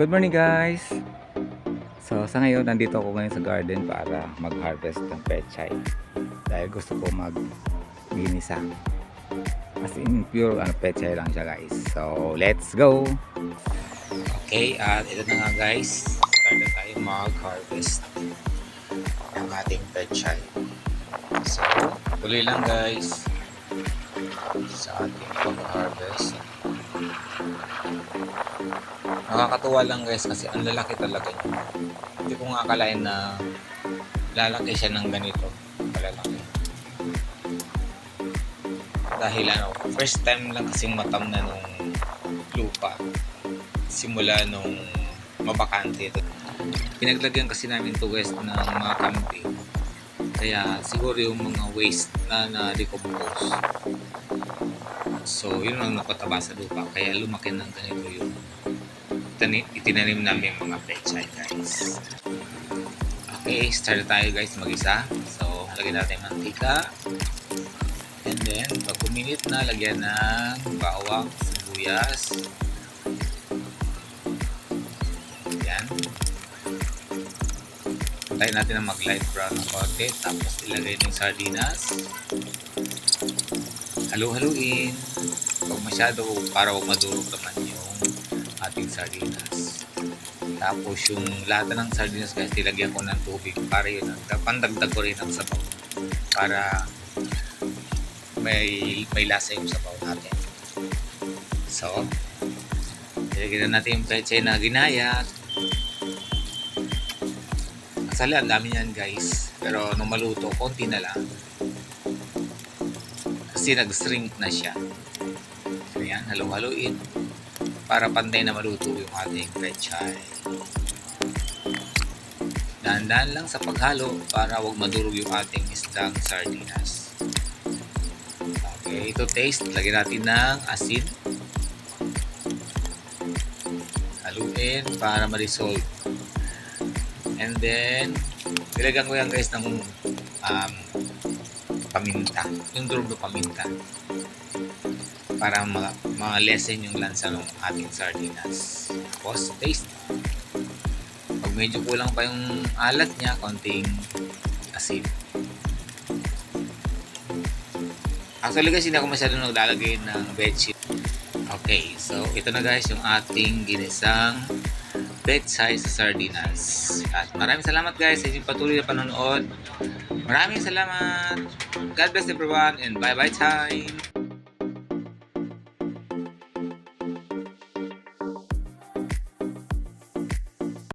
Good morning guys! So sa ngayon, nandito ako ngayon sa garden para mag-harvest ng pechay. Dahil gusto ko mag-ginisa. As in pure ano, pechay lang siya guys. So let's go! Okay, at ito na nga guys. Start na tayo mag-harvest ng ating pechay. So, tuloy lang guys sa ating pag-harvest. Nakakatuwa lang guys kasi ang lalaki talaga niya. Hindi ko nga akalain na lalaki siya ng ganito. Malalaki. Dahil ano, first time lang kasing matam na nung lupa. Simula nung mabakante ito. Pinaglagyan kasi namin to guys ng mga kambing. Kaya siguro yung mga waste na na-decompose. So, yun ang napataba sa lupa. Kaya lumaki ng ganito yung tani- itinanim namin mga pechay guys. Okay, start tayo guys mag-isa. So, lagyan natin mantika. And then, pag kuminit na, lagyan ng bawang, sibuyas. Yan. Tayo natin na mag-light brown ng konti. Tapos ilagay ng sardinas. Halu-haluin. Huwag masyado para huwag madurog naman ating sardinas. Tapos yung lata ng sardinas guys, nilagyan ko ng tubig para yun, pandagdag ko rin ng sabaw para may may lasa yung sabaw natin. So, nilagyan na natin yung peche na ginayat. Actually, ang dami yan guys. Pero nung maluto, konti na lang. Kasi nag-shrink na siya. So yan, halo-haloin para pantay na maluto yung ating pechay. Dahan-dahan lang sa paghalo para wag madurog yung ating isdang sardinas. Okay, ito taste. Lagyan natin ng asin. Haluin para ma-resolve. And then, nilagyan ko yan guys ng um, paminta. Yung durog na paminta para ma- ma-lessen yung lansa ng ating sardinas. Tapos, taste. Pag medyo kulang pa yung alat niya, konting asin. Actually guys, hindi ako masyado naglalagay ng bedsheet. Okay, so ito na guys yung ating ginisang bed size sardinas. At maraming salamat guys sa inyong patuloy na panonood. Maraming salamat. God bless everyone and bye bye time.